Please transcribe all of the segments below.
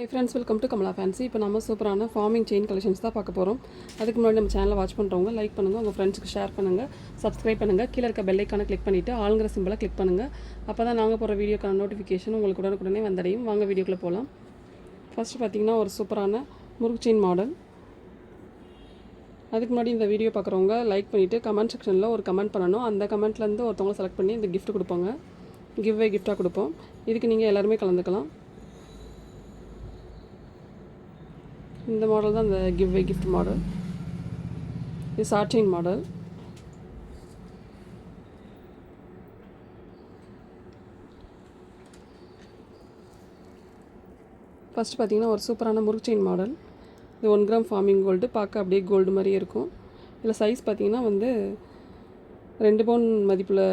Hi friends welcome to Kamala fancy இப்போ நம்ம சூப்பரான ஃபார்மிங் செயின் கலெக்ஷன்ஸ் தான் பார்க்க போகிறோம் அதுக்கு முன்னாடி நம்ம சேனலை வாட்ச் பண்ணுறவங்க லைக் பண்ணுங்கள் உங்கள் ஃப்ரெண்ட்ஸ்க்கு ஷேர் பண்ணுங்கள் சப்ஸ்கிரைப் பண்ணுங்கள் கீழே இருக்க பெல்லைக்கான கிளிக் பண்ணிவிட்டு ஆளுங்கிற சிம்பிளை கிளிக் பண்ணுங்கள் அப்போ தான் நாங்கள் போகிற வீடியோக்கான நோட்டிஃபிகேஷன் உங்களுக்கு உடனுக்குடனே வந்தடையும். வாங்க வீடியோக்குள்ளே போகலாம் ஃபஸ்ட்டு பார்த்தீங்கன்னா ஒரு சூப்பரான முருகு செயின் மாடல் அதுக்கு முன்னாடி இந்த வீடியோ பார்க்குறவங்க லைக் பண்ணிவிட்டு கமெண்ட் செக்ஷனில் ஒரு கமெண்ட் பண்ணணும். அந்த கமெண்ட்லேருந்து ஒருத்தவங்க செலக்ட் பண்ணி இந்த கிஃப்ட் கொடுப்பாங்க. கிவ்வே கிஃப்டாக கொடுப்போம். இதுக்கு நீங்கள் எல்லாருமே கலந்துக்கலாம். இந்த மாடல் தான் இந்த கிவ்வே கிஃப்ட் மாடல் இது சாட்டின் மாடல் ஃபஸ்ட் பார்த்தீங்கன்னா ஒரு சூப்பரான முறுக்கு செயின் மாடல் இது ஒன் கிராம் ஃபார்மிங் கோல்டு பார்க்க அப்படியே கோல்டு மாதிரியே இருக்கும். இதில் சைஸ் பார்த்தீங்கன்னா வந்து ரெண்டு பவுன் மதிப்பில்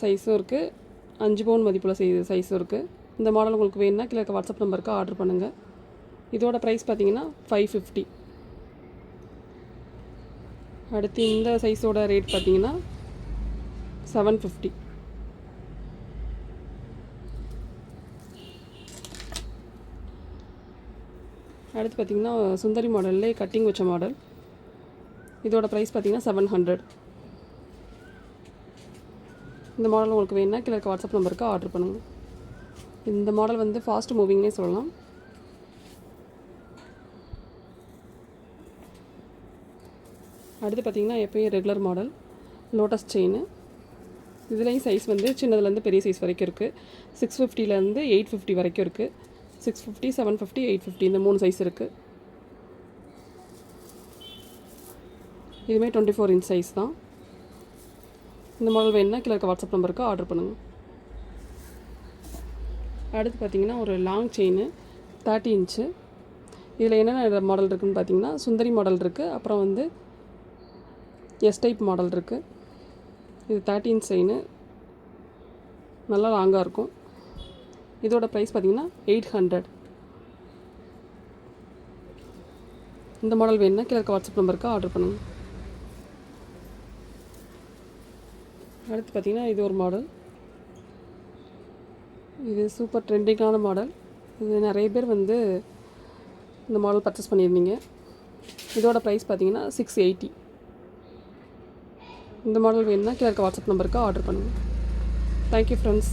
சைஸும் இருக்குது அஞ்சு பவுன் மதிப்பில் சை சைஸும் இருக்குது இந்த மாடல் உங்களுக்கு வேணும்னா கீழே வாட்ஸ்அப் நம்பருக்கு ஆர்டர் பண்ணுங்கள் இதோட ப்ரைஸ் பார்த்தீங்கன்னா ஃபைவ் ஃபிஃப்டி அடுத்து இந்த சைஸோட ரேட் பார்த்தீங்கன்னா செவன் ஃபிஃப்டி அடுத்து பார்த்தீங்கன்னா சுந்தரி மாடல்லே கட்டிங் வச்ச மாடல் இதோட ப்ரைஸ் பார்த்தீங்கன்னா செவன் ஹண்ட்ரட் இந்த மாடல் உங்களுக்கு வேணுன்னா கீழே வாட்ஸ்அப் நம்பருக்கு ஆர்டர் பண்ணுங்கள் இந்த மாடல் வந்து ஃபாஸ்ட் மூவிங்னே சொல்லலாம். அடுத்து பார்த்தீங்கன்னா எப்பயும் ரெகுலர் மாடல் லோட்டஸ் செயின் இதுலேயும் சைஸ் வந்து சின்னதுலேருந்து பெரிய சைஸ் வரைக்கும் இருக்குது சிக்ஸ் ஃபிஃப்டிலேருந்து எயிட் ஃபிஃப்டி வரைக்கும் இருக்குது six fifty seven fifty eight fifty இந்த மூணு சைஸ் இருக்குது இதுவுமே டுவெண்ட்டி ஃபோர் இன்ச் சைஸ் தான். இந்த மாடல் வேணுன்னா கீழே இருக்க வாட்ஸ்அப் நம்பருக்கு ஆர்டர் பண்ணுங்கள் அடுத்து பார்த்தீங்கன்னா ஒரு லாங் செயின் தேர்ட்டி இன்ச்சு இதில் என்னென்ன மாடல் இருக்குதுன்னு பார்த்தீங்கன்னா சுந்தரி மாடல் இருக்குது அப்புறம் வந்து எஸ் டைப் மாடல் இருக்குது இது தேர்ட்டீன் இன்ச் செயின் நல்லா லாங்காக இருக்கும். இதோட ப்ரைஸ் பார்த்திங்கன்னா எயிட் ஹண்ட்ரட் இந்த மாடல் வேணும்னா கீழே வாட்ஸ்அப் நம்பருக்கு ஆர்டர் பண்ணுங்க. அடுத்து பார்த்தீங்கன்னா இது ஒரு மாடல் இது சூப்பர் ட்ரெண்டிங்கான மாடல் இது நிறைய பேர் வந்து இந்த மாடல் பர்ச்சேஸ் பண்ணியிருந்தீங்க. இதோட ப்ரைஸ் பார்த்தீங்கன்னா சிக்ஸ் எயிட்டி இந்த மாடல் வேணும்னா கீழே இருக்க வாட்ஸ்அப் நம்பருக்கு ஆர்டர் பண்ணுங்கள் தேங்க்யூ ஃப்ரெண்ட்ஸ்